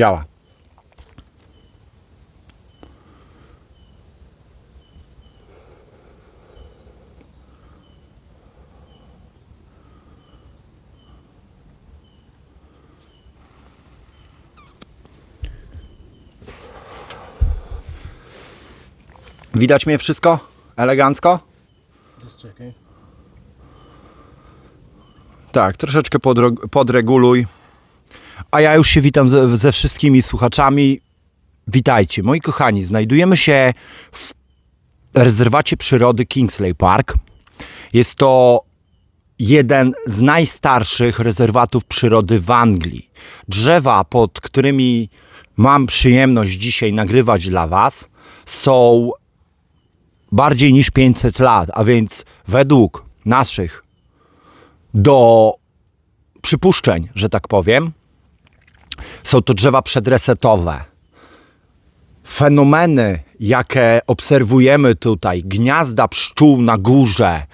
Działa. Widać mnie wszystko? Elegancko? Tak, troszeczkę podreguluj. A ja już się witam ze, ze wszystkimi słuchaczami. Witajcie, moi kochani. Znajdujemy się w rezerwacie przyrody Kingsley Park. Jest to jeden z najstarszych rezerwatów przyrody w Anglii. Drzewa, pod którymi mam przyjemność dzisiaj nagrywać dla Was, są bardziej niż 500 lat, a więc według naszych do przypuszczeń, że tak powiem, są to drzewa przedresetowe. Fenomeny, jakie obserwujemy tutaj, gniazda pszczół na górze,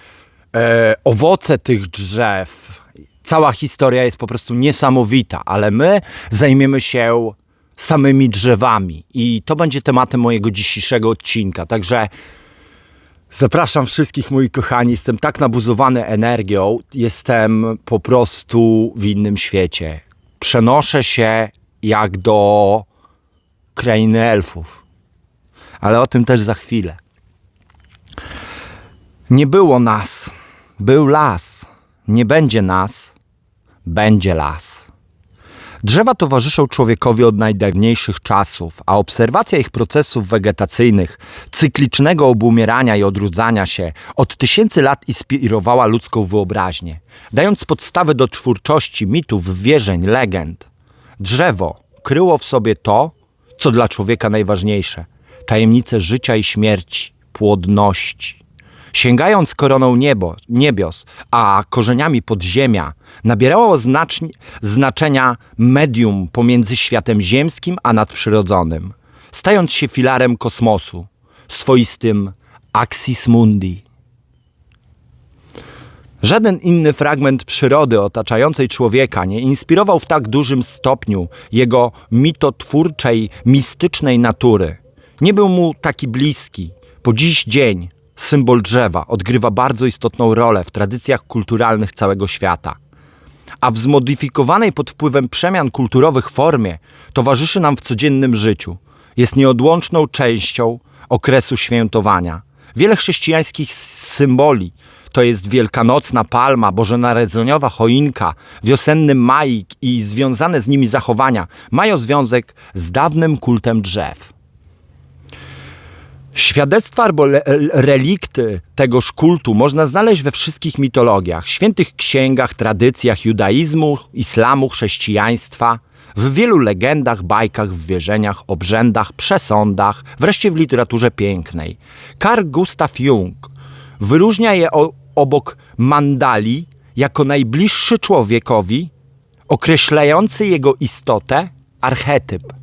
e, owoce tych drzew, cała historia jest po prostu niesamowita, ale my zajmiemy się samymi drzewami i to będzie tematem mojego dzisiejszego odcinka. Także Zapraszam wszystkich, moi kochani. Jestem tak nabuzowany energią, jestem po prostu w innym świecie. Przenoszę się jak do krainy elfów. Ale o tym też za chwilę. Nie było nas, był las. Nie będzie nas, będzie las. Drzewa towarzyszą człowiekowi od najdawniejszych czasów, a obserwacja ich procesów wegetacyjnych, cyklicznego obumierania i odrudzania się od tysięcy lat inspirowała ludzką wyobraźnię, dając podstawy do twórczości mitów, wierzeń, legend. Drzewo kryło w sobie to, co dla człowieka najważniejsze tajemnice życia i śmierci, płodności. Sięgając koroną niebo, niebios, a korzeniami podziemia, nabierało znaczenia medium pomiędzy światem ziemskim a nadprzyrodzonym, stając się filarem kosmosu. swoistym axis mundi. Żaden inny fragment przyrody otaczającej człowieka nie inspirował w tak dużym stopniu jego mitotwórczej, mistycznej natury. Nie był mu taki bliski. Po dziś dzień symbol drzewa odgrywa bardzo istotną rolę w tradycjach kulturalnych całego świata. A w zmodyfikowanej pod wpływem przemian kulturowych formie towarzyszy nam w codziennym życiu. Jest nieodłączną częścią okresu świętowania. Wiele chrześcijańskich symboli to jest wielkanocna palma, bożonarodzeniowa choinka, wiosenny majik i związane z nimi zachowania mają związek z dawnym kultem drzew. Świadectwa albo le- relikty tegoż kultu można znaleźć we wszystkich mitologiach, świętych księgach, tradycjach judaizmu, islamu, chrześcijaństwa, w wielu legendach, bajkach, w wierzeniach, obrzędach, przesądach, wreszcie w literaturze pięknej. Carl Gustav Jung wyróżnia je o, obok mandali jako najbliższy człowiekowi, określający jego istotę archetyp.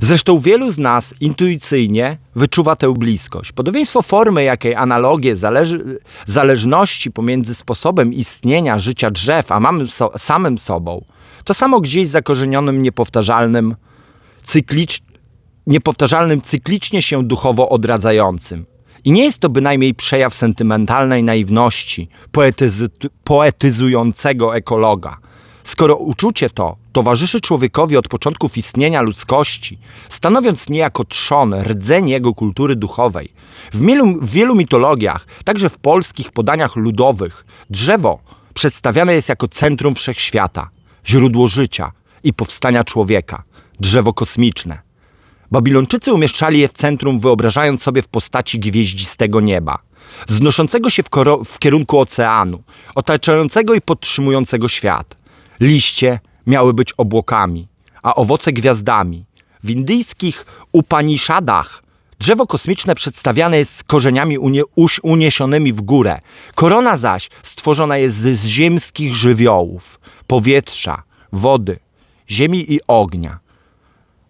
Zresztą wielu z nas intuicyjnie wyczuwa tę bliskość. Podobieństwo formy, jakiej analogie zależy, zależności pomiędzy sposobem istnienia życia drzew, a mamy so, samym sobą, to samo gdzieś zakorzenionym, niepowtarzalnym, cyklicz, niepowtarzalnym, cyklicznie się duchowo odradzającym. I nie jest to bynajmniej przejaw sentymentalnej naiwności poetyzy, poetyzującego ekologa. Skoro uczucie to towarzyszy człowiekowi od początków istnienia ludzkości, stanowiąc niejako trzon, rdzeń jego kultury duchowej, w wielu, w wielu mitologiach, także w polskich podaniach ludowych, drzewo przedstawiane jest jako centrum wszechświata, źródło życia i powstania człowieka, drzewo kosmiczne. Babilończycy umieszczali je w centrum, wyobrażając sobie w postaci gwieździstego nieba, wznoszącego się w, w kierunku oceanu, otaczającego i podtrzymującego świat. Liście miały być obłokami, a owoce gwiazdami. W indyjskich Upanishadach drzewo kosmiczne przedstawiane jest z korzeniami unie- uniesionymi w górę. Korona zaś stworzona jest z ziemskich żywiołów, powietrza, wody, ziemi i ognia.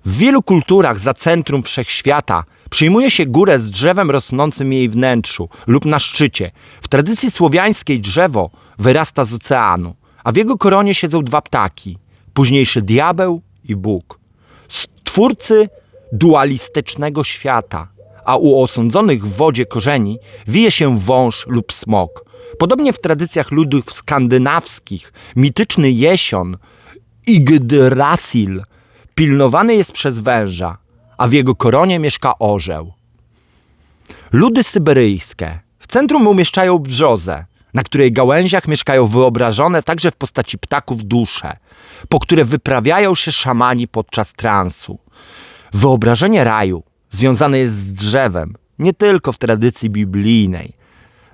W wielu kulturach za centrum wszechświata przyjmuje się górę z drzewem rosnącym jej wnętrzu lub na szczycie. W tradycji słowiańskiej drzewo wyrasta z oceanu, a w jego koronie siedzą dwa ptaki, późniejszy diabeł i Bóg. Stwórcy dualistycznego świata, a u osądzonych w wodzie korzeni wije się wąż lub smok. Podobnie w tradycjach ludów skandynawskich mityczny jesion Yggdrasil pilnowany jest przez węża, a w jego koronie mieszka orzeł. Ludy syberyjskie w centrum umieszczają brzozę, na której gałęziach mieszkają wyobrażone także w postaci ptaków dusze, po które wyprawiają się szamani podczas transu. Wyobrażenie raju związane jest z drzewem, nie tylko w tradycji biblijnej.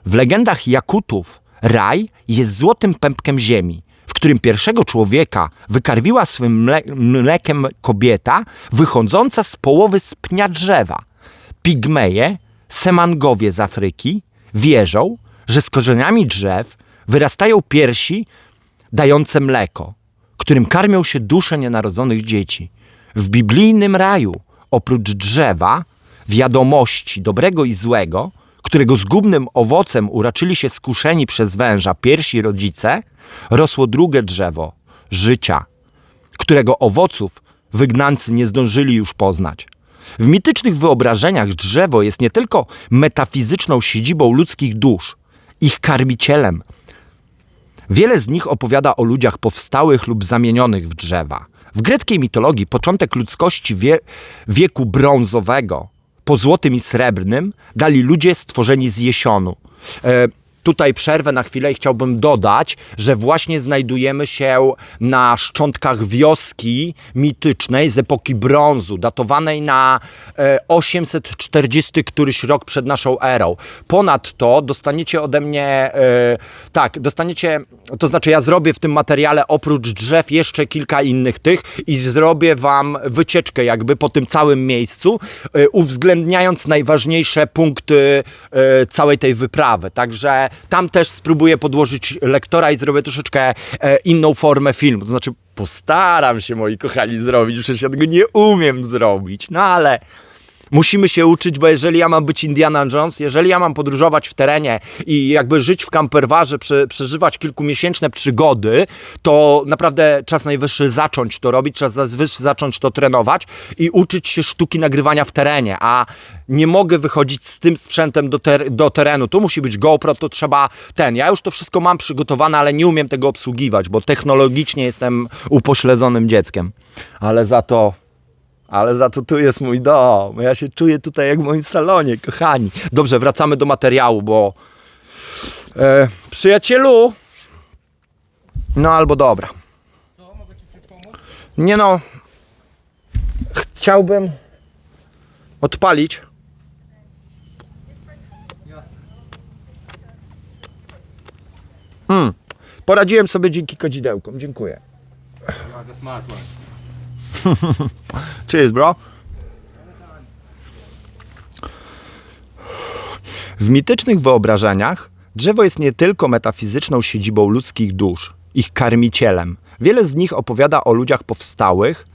W legendach Jakutów raj jest złotym pępkiem ziemi, w którym pierwszego człowieka wykarwiła swym mle- mlekiem kobieta wychodząca z połowy z pnia drzewa. Pigmeje, semangowie z Afryki wierzą, że z korzeniami drzew wyrastają piersi dające mleko, którym karmią się dusze nienarodzonych dzieci. W biblijnym raju, oprócz drzewa, wiadomości dobrego i złego, którego zgubnym owocem uraczyli się skuszeni przez węża piersi rodzice, rosło drugie drzewo życia, którego owoców wygnancy nie zdążyli już poznać. W mitycznych wyobrażeniach drzewo jest nie tylko metafizyczną siedzibą ludzkich dusz, ich karmicielem. Wiele z nich opowiada o ludziach powstałych lub zamienionych w drzewa. W greckiej mitologii początek ludzkości wie, wieku brązowego po złotym i srebrnym dali ludzie stworzeni z jesionu. E, tutaj przerwę na chwilę i chciałbym dodać, że właśnie znajdujemy się na szczątkach wioski mitycznej z epoki brązu, datowanej na e, 840 któryś rok przed naszą erą. Ponadto dostaniecie ode mnie, e, tak, dostaniecie, to znaczy ja zrobię w tym materiale oprócz drzew jeszcze kilka innych tych i zrobię wam wycieczkę jakby po tym całym miejscu, e, uwzględniając najważniejsze punkty e, całej tej wyprawy. Także tam też spróbuję podłożyć lektora i zrobię troszeczkę e, inną formę filmu. To znaczy postaram się, moi kochani, zrobić, przecież ja tego nie umiem zrobić, no ale Musimy się uczyć, bo jeżeli ja mam być Indiana Jones, jeżeli ja mam podróżować w terenie i jakby żyć w camperwarze, prze, przeżywać kilkumiesięczne przygody, to naprawdę czas najwyższy zacząć to robić, czas najwyższy zacząć to trenować i uczyć się sztuki nagrywania w terenie, a nie mogę wychodzić z tym sprzętem do, ter do terenu. Tu musi być GoPro, to trzeba ten. Ja już to wszystko mam przygotowane, ale nie umiem tego obsługiwać, bo technologicznie jestem upośledzonym dzieckiem. Ale za to ale za to tu jest mój dom. Ja się czuję tutaj jak w moim salonie, kochani. Dobrze, wracamy do materiału, bo e, przyjacielu. No albo dobra. Nie no. Chciałbym odpalić. Hmm. Poradziłem sobie dzięki kadzidełkom. Dziękuję. Cheers, bro. W mitycznych wyobrażeniach drzewo jest nie tylko metafizyczną siedzibą ludzkich dusz, ich karmicielem. Wiele z nich opowiada o ludziach powstałych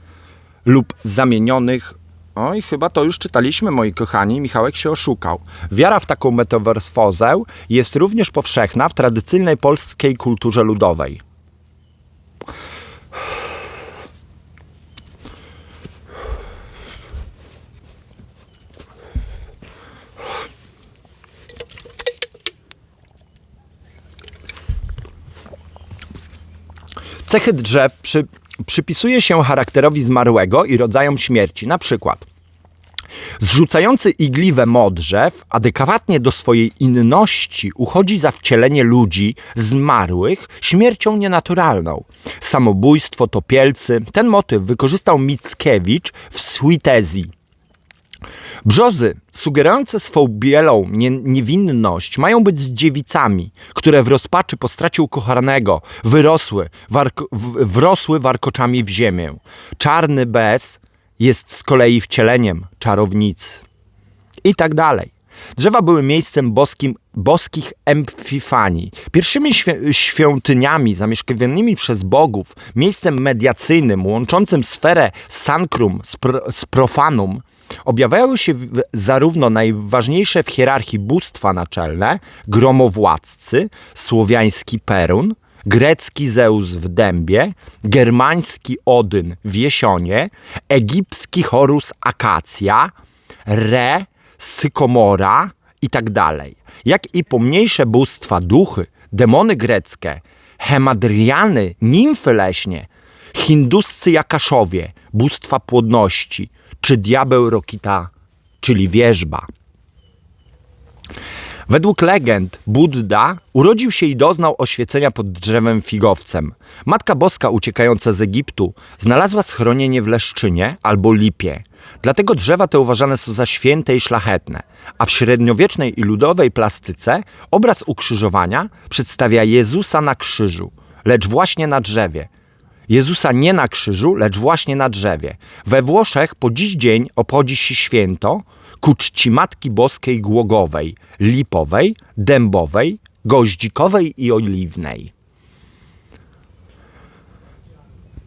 lub zamienionych. Oj, chyba to już czytaliśmy, moi kochani. Michałek się oszukał. Wiara w taką metaversfozę jest również powszechna w tradycyjnej polskiej kulturze ludowej. Cechy drzew przy, przypisuje się charakterowi zmarłego i rodzajom śmierci. Na przykład zrzucający igliwe modrzew adekwatnie do swojej inności uchodzi za wcielenie ludzi zmarłych śmiercią nienaturalną. Samobójstwo, topielcy. Ten motyw wykorzystał Mickiewicz w Sweetezji. Brzozy, sugerujące swą bielą nie, niewinność, mają być dziewicami, które w rozpaczy po stracie ukochanego wyrosły, warko, w, wrosły warkoczami w ziemię. Czarny bez jest z kolei wcieleniem czarownicy. I tak dalej. Drzewa były miejscem boskim, boskich empifanii, pierwszymi świ- świątyniami zamieszkiwanymi przez bogów, miejscem mediacyjnym łączącym sferę sankrum z, z profanum, objawiały się w, zarówno najważniejsze w hierarchii bóstwa naczelne, gromowładcy, słowiański Perun, grecki Zeus w dębie, germański Odyn w jesionie, egipski Horus Akacja, Re, Sykomora i tak dalej. Jak i pomniejsze bóstwa duchy, demony greckie, hemadriany, nimfy leśnie, hinduscy jakaszowie, bóstwa płodności, czy diabeł Rokita, czyli wierzba. Według legend Buddha urodził się i doznał oświecenia pod drzewem figowcem. Matka Boska uciekająca z Egiptu znalazła schronienie w Leszczynie albo Lipie. Dlatego drzewa te uważane są za święte i szlachetne. A w średniowiecznej i ludowej plastyce obraz ukrzyżowania przedstawia Jezusa na krzyżu, lecz właśnie na drzewie. Jezusa nie na krzyżu, lecz właśnie na drzewie. We Włoszech po dziś dzień obchodzi się święto ku czci Matki Boskiej Głogowej, Lipowej, Dębowej, Goździkowej i Oliwnej.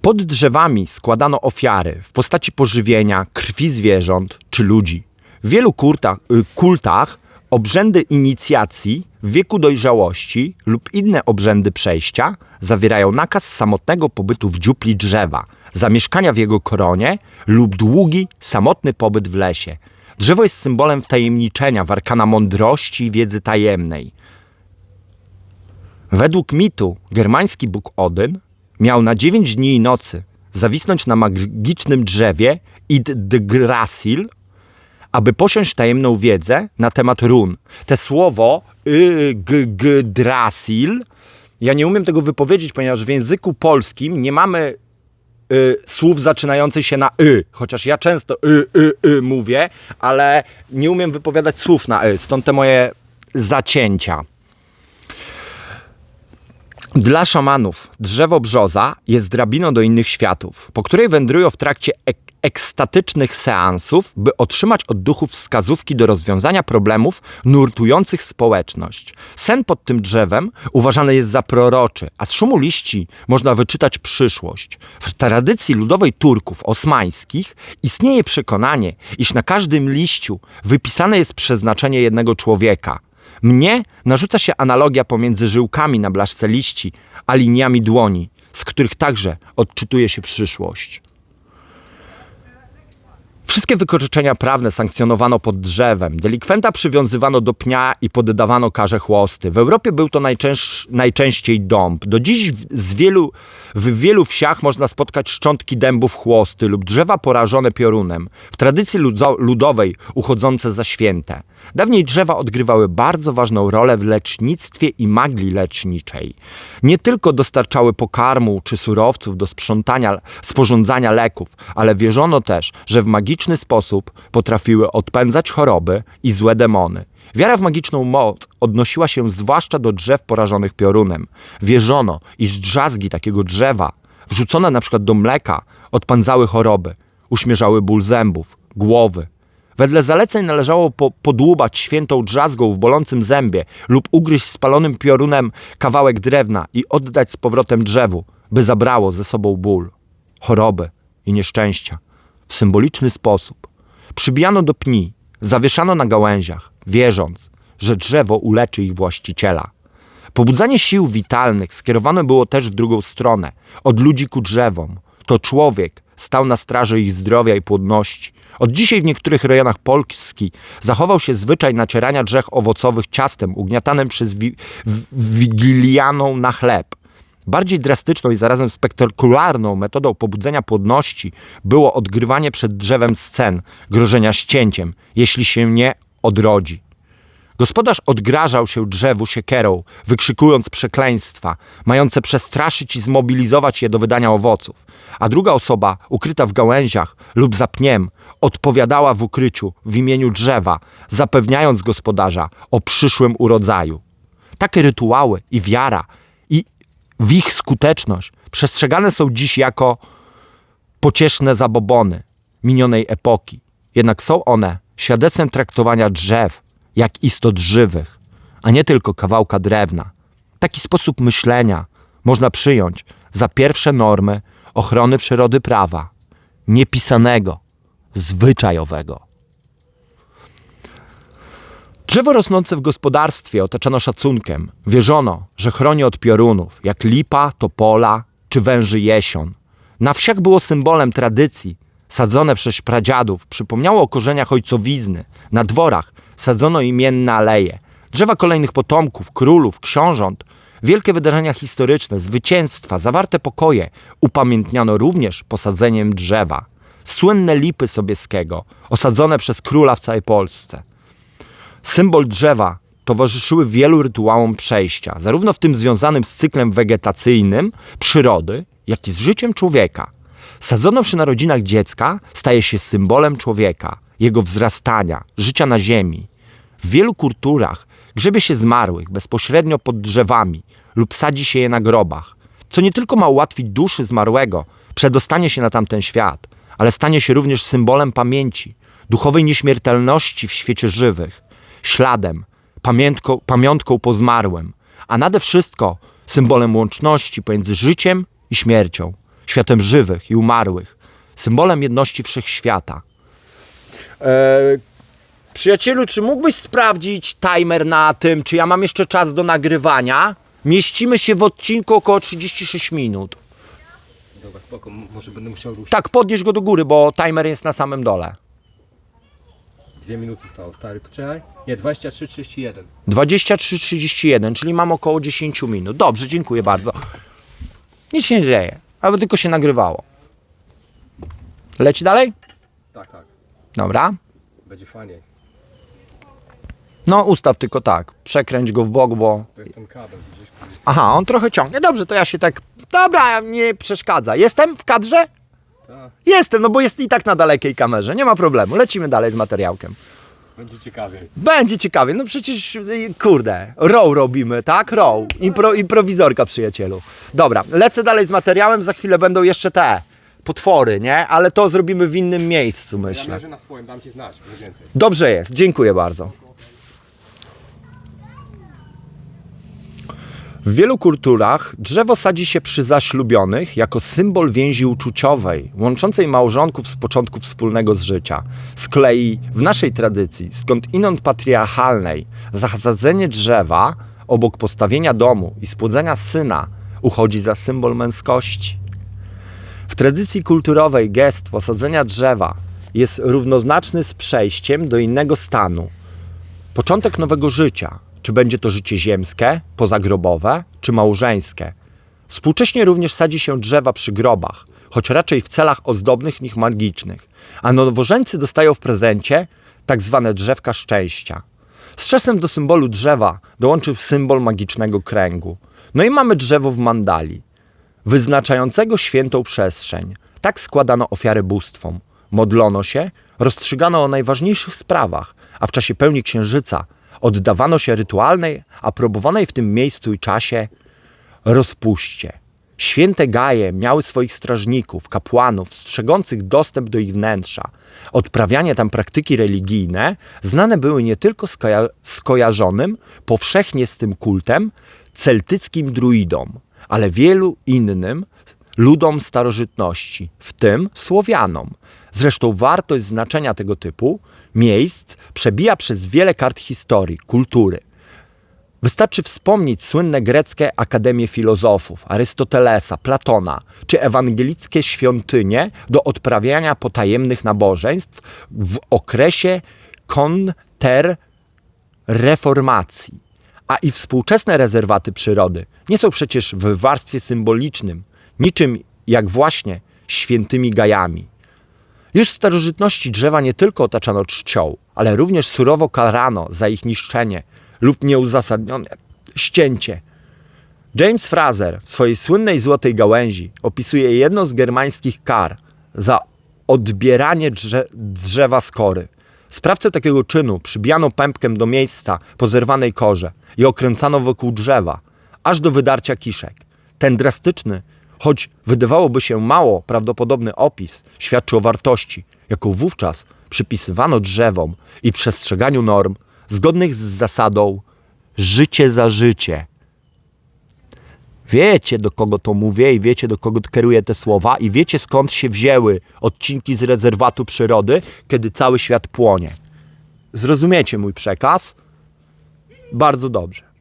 Pod drzewami składano ofiary w postaci pożywienia, krwi zwierząt czy ludzi. W wielu kultach, y, kultach obrzędy inicjacji w wieku dojrzałości lub inne obrzędy przejścia zawierają nakaz samotnego pobytu w dziupli drzewa, zamieszkania w jego koronie lub długi, samotny pobyt w lesie. Drzewo jest symbolem wtajemniczenia w arkana mądrości i wiedzy tajemnej. Według mitu germański bóg Odyn miał na dziewięć dni i nocy zawisnąć na magicznym drzewie Iddrasil, aby posiąść tajemną wiedzę na temat run. Te słowo Yggdrasil, ja nie umiem tego wypowiedzieć, ponieważ w języku polskim nie mamy y, słów zaczynających się na y, chociaż ja często y, y, y mówię, ale nie umiem wypowiadać słów na y, stąd te moje zacięcia. Dla szamanów drzewo brzoza jest drabiną do innych światów, po której wędrują w trakcie ek- ekstatycznych seansów, by otrzymać od duchów wskazówki do rozwiązania problemów nurtujących społeczność. Sen pod tym drzewem uważany jest za proroczy, a z szumu liści można wyczytać przyszłość. W tradycji ludowej Turków osmańskich istnieje przekonanie, iż na każdym liściu wypisane jest przeznaczenie jednego człowieka. Mnie narzuca się analogia pomiędzy żyłkami na blaszce liści, a liniami dłoni, z których także odczytuje się przyszłość. Wszystkie wykroczenia prawne sankcjonowano pod drzewem. Delikwenta przywiązywano do pnia i poddawano karze chłosty. W Europie był to najczęsz, najczęściej dąb. Do dziś w, wielu, w wielu wsiach można spotkać szczątki dębów chłosty lub drzewa porażone piorunem. W tradycji ludowej uchodzące za święte. Dawniej drzewa odgrywały bardzo ważną rolę w lecznictwie i magii leczniczej. Nie tylko dostarczały pokarmu czy surowców do sprzątania, sporządzania leków, ale wierzono też, że w magiczny sposób potrafiły odpędzać choroby i złe demony. Wiara w magiczną moc odnosiła się zwłaszcza do drzew porażonych piorunem. Wierzono, iż drzazgi takiego drzewa, wrzucone na przykład do mleka, odpędzały choroby, uśmierzały ból zębów, głowy, Wedle zaleceń należało po, podłubać świętą drzazgą w bolącym zębie lub ugryźć spalonym piorunem kawałek drewna i oddać z powrotem drzewu, by zabrało ze sobą ból, choroby i nieszczęścia. W symboliczny sposób przybijano do pni, zawieszano na gałęziach, wierząc, że drzewo uleczy ich właściciela. Pobudzanie sił witalnych skierowane było też w drugą stronę, od ludzi ku drzewom. To człowiek stał na straży ich zdrowia i płodności. Od dzisiaj w niektórych rejonach Polski zachował się zwyczaj nacierania drzew owocowych ciastem ugniatanym przez wi- wigilianą na chleb. Bardziej drastyczną i zarazem spektakularną metodą pobudzenia płodności było odgrywanie przed drzewem scen grożenia ścięciem, jeśli się nie odrodzi. Gospodarz odgrażał się drzewu siekierą, wykrzykując przekleństwa, mające przestraszyć i zmobilizować je do wydania owoców, a druga osoba, ukryta w gałęziach lub za pniem, odpowiadała w ukryciu w imieniu drzewa, zapewniając gospodarza o przyszłym urodzaju. Takie rytuały i wiara i w ich skuteczność przestrzegane są dziś jako pocieszne zabobony minionej epoki. Jednak są one świadectwem traktowania drzew jak istot żywych, a nie tylko kawałka drewna. Taki sposób myślenia można przyjąć za pierwsze normy ochrony przyrody prawa, niepisanego, zwyczajowego. Drzewo rosnące w gospodarstwie otaczano szacunkiem. Wierzono, że chroni od piorunów, jak lipa, topola czy węży jesion. Na wsiach było symbolem tradycji, sadzone przez pradziadów, przypomniało o korzeniach ojcowizny. Na dworach sadzono imienne aleje. Drzewa kolejnych potomków, królów, książąt, wielkie wydarzenia historyczne, zwycięstwa, zawarte pokoje upamiętniano również posadzeniem drzewa. Słynne lipy Sobieskiego, osadzone przez króla w całej Polsce. Symbol drzewa towarzyszyły wielu rytuałom przejścia, zarówno w tym związanym z cyklem wegetacyjnym przyrody, jak i z życiem człowieka. Sadzono przy narodzinach dziecka staje się symbolem człowieka, jego wzrastania, życia na ziemi. W wielu kulturach grzebie się zmarłych bezpośrednio pod drzewami lub sadzi się je na grobach, co nie tylko ma ułatwić duszy zmarłego przedostanie się na tamten świat, ale stanie się również symbolem pamięci, duchowej nieśmiertelności w świecie żywych, śladem, pamiętką, pamiątką po zmarłym, a nade wszystko symbolem łączności pomiędzy życiem i śmiercią, światem żywych i umarłych, symbolem jedności wszechświata. Przyjacielu, czy mógłbyś sprawdzić timer na tym, czy ja mam jeszcze czas do nagrywania? Mieścimy się w odcinku około 36 minut. Dobra, spoko, może będę musiał ruszyć. Tak, podnieś go do góry, bo timer jest na samym dole. Dwie minuty zostało, stary, poczekaj. Nie, 23.31. 23.31, czyli mam około 10 minut. Dobrze, dziękuję bardzo. Nic się nie dzieje, aby tylko się nagrywało. Leci dalej? Dobra. będzie fajniej. No, ustaw tylko tak. Przekręć go w bok, bo. To jest ten kabel, widzisz? Aha, on trochę ciągnie. Dobrze, to ja się tak. Dobra, nie przeszkadza. Jestem w kadrze? Tak, Jestem, no bo jest i tak na dalekiej kamerze. Nie ma problemu. Lecimy dalej z materiałkiem. będzie ciekawiej. Będzie ciekawie. No przecież, y, kurde, row robimy, tak? Row. Impro, improwizorka, przyjacielu. Dobra, lecę dalej z materiałem. Za chwilę będą jeszcze te potwory, nie? Ale to zrobimy w innym miejscu, myślę. na swoim, dam ci znać, mniej więcej. Dobrze jest, dziękuję bardzo. W wielu kulturach drzewo sadzi się przy zaślubionych jako symbol więzi uczuciowej, łączącej małżonków z początku wspólnego z życia. Z kolei w naszej tradycji, skąd inąd patriarchalnej, zasadzenie drzewa obok postawienia domu i spłodzenia syna uchodzi za symbol męskości. W tradycji kulturowej gest posadzenia drzewa jest równoznaczny z przejściem do innego stanu. Początek nowego życia, czy będzie to życie ziemskie, pozagrobowe, czy małżeńskie. Współcześnie również sadzi się drzewa przy grobach, choć raczej w celach ozdobnych niż magicznych, a nowożeńcy dostają w prezencie tak zwane drzewka szczęścia. Z czasem do symbolu drzewa dołączył symbol magicznego kręgu. No i mamy drzewo w mandali wyznaczającego świętą przestrzeń. Tak składano ofiary bóstwom. Modlono się, rozstrzygano o najważniejszych sprawach, a w czasie pełni księżyca oddawano się rytualnej, aprobowanej w tym miejscu i czasie rozpuście. Święte gaje miały swoich strażników, kapłanów, strzegących dostęp do ich wnętrza. Odprawianie tam praktyki religijne znane były nie tylko skoja- skojarzonym powszechnie z tym kultem celtyckim druidom, ale wielu innym ludom starożytności, w tym Słowianom. Zresztą wartość znaczenia tego typu miejsc przebija przez wiele kart historii, kultury. Wystarczy wspomnieć słynne greckie akademie filozofów, Arystotelesa, Platona, czy ewangelickie świątynie do odprawiania potajemnych nabożeństw w okresie kontrreformacji. A i współczesne rezerwaty przyrody nie są przecież w warstwie symbolicznym, niczym jak właśnie świętymi gajami. Już w starożytności drzewa nie tylko otaczano czcią, ale również surowo karano za ich niszczenie lub nieuzasadnione ścięcie. James Fraser w swojej słynnej Złotej Gałęzi opisuje jedną z germańskich kar za odbieranie drze drzewa skory. Sprawcę takiego czynu przybijano pępkiem do miejsca po zerwanej korze i okręcano wokół drzewa, aż do wydarcia kiszek. Ten drastyczny, choć wydawałoby się mało prawdopodobny opis, świadczy o wartości, jaką wówczas przypisywano drzewom i przestrzeganiu norm zgodnych z zasadą życie za życie. Wiecie, do kogo to mówię i wiecie, do kogo kieruję te słowa i wiecie, skąd się wzięły odcinki z rezerwatu przyrody, kiedy cały świat płonie. Zrozumiecie mój przekaz? Bardzo dobrze.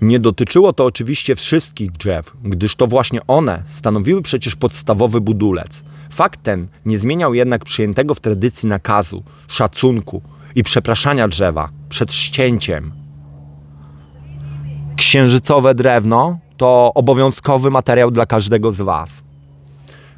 Nie dotyczyło to oczywiście wszystkich drzew, gdyż to właśnie one stanowiły przecież podstawowy budulec. Fakt ten nie zmieniał jednak przyjętego w tradycji nakazu, szacunku i przepraszania drzewa przed ścięciem. Księżycowe drewno to obowiązkowy materiał dla każdego z Was.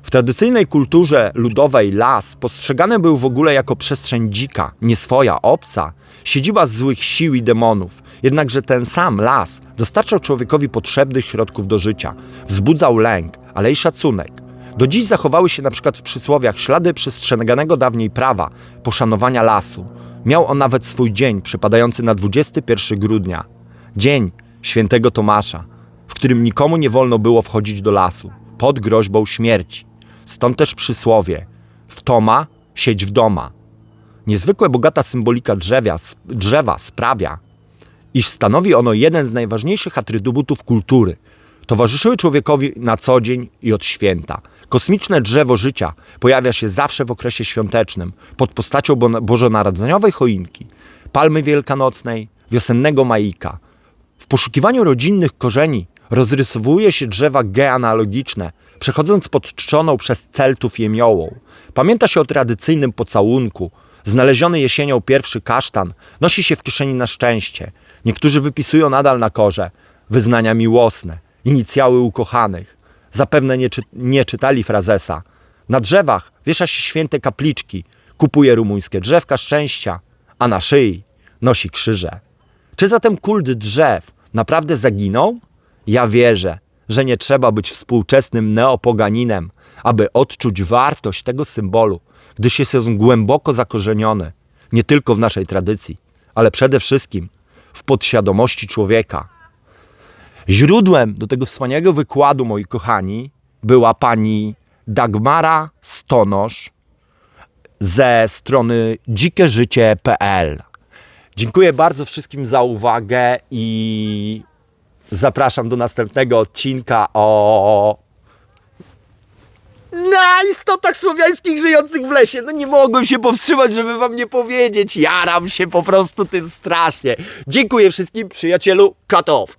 W tradycyjnej kulturze ludowej las postrzegany był w ogóle jako przestrzeń dzika, nieswoja, obca, siedziba złych sił i demonów. Jednakże ten sam las dostarczał człowiekowi potrzebnych środków do życia, wzbudzał lęk, ale i szacunek. Do dziś zachowały się przykład w przysłowiach ślady przestrzeganego dawniej prawa poszanowania lasu. Miał on nawet swój dzień przypadający na 21 grudnia, dzień świętego Tomasza, w którym nikomu nie wolno było wchodzić do lasu pod groźbą śmierci. Stąd też przysłowie: w Toma siedź w doma. Niezwykle bogata symbolika drzewia, drzewa sprawia, iż stanowi ono jeden z najważniejszych atrybutów kultury. Towarzyszyły człowiekowi na co dzień i od święta. Kosmiczne drzewo życia pojawia się zawsze w okresie świątecznym pod postacią bo- bożonarodzeniowej choinki, palmy wielkanocnej, wiosennego majika. W poszukiwaniu rodzinnych korzeni rozrysowuje się drzewa genealogiczne, przechodząc pod czczoną przez Celtów jemiołą. Pamięta się o tradycyjnym pocałunku. Znaleziony jesienią pierwszy kasztan nosi się w kieszeni na szczęście. Niektórzy wypisują nadal na korze wyznania miłosne, inicjały ukochanych. Zapewne nie, czy, nie czytali frazesa. Na drzewach wiesza się święte kapliczki, kupuje rumuńskie drzewka szczęścia, a na szyi nosi krzyże. Czy zatem kult drzew naprawdę zaginął? Ja wierzę, że nie trzeba być współczesnym neopoganinem, aby odczuć wartość tego symbolu, gdyż jest on głęboko zakorzeniony nie tylko w naszej tradycji, ale przede wszystkim w podświadomości człowieka. Źródłem do tego wspaniałego wykładu, moi kochani, była pani Dagmara Stonosz ze strony dzikeżycie.pl. Dziękuję bardzo wszystkim za uwagę i zapraszam do następnego odcinka o na istotach słowiańskich żyjących w lesie. No nie mogłem się powstrzymać, żeby wam nie powiedzieć. Jaram się po prostu tym strasznie. Dziękuję wszystkim, przyjacielu. Cut off.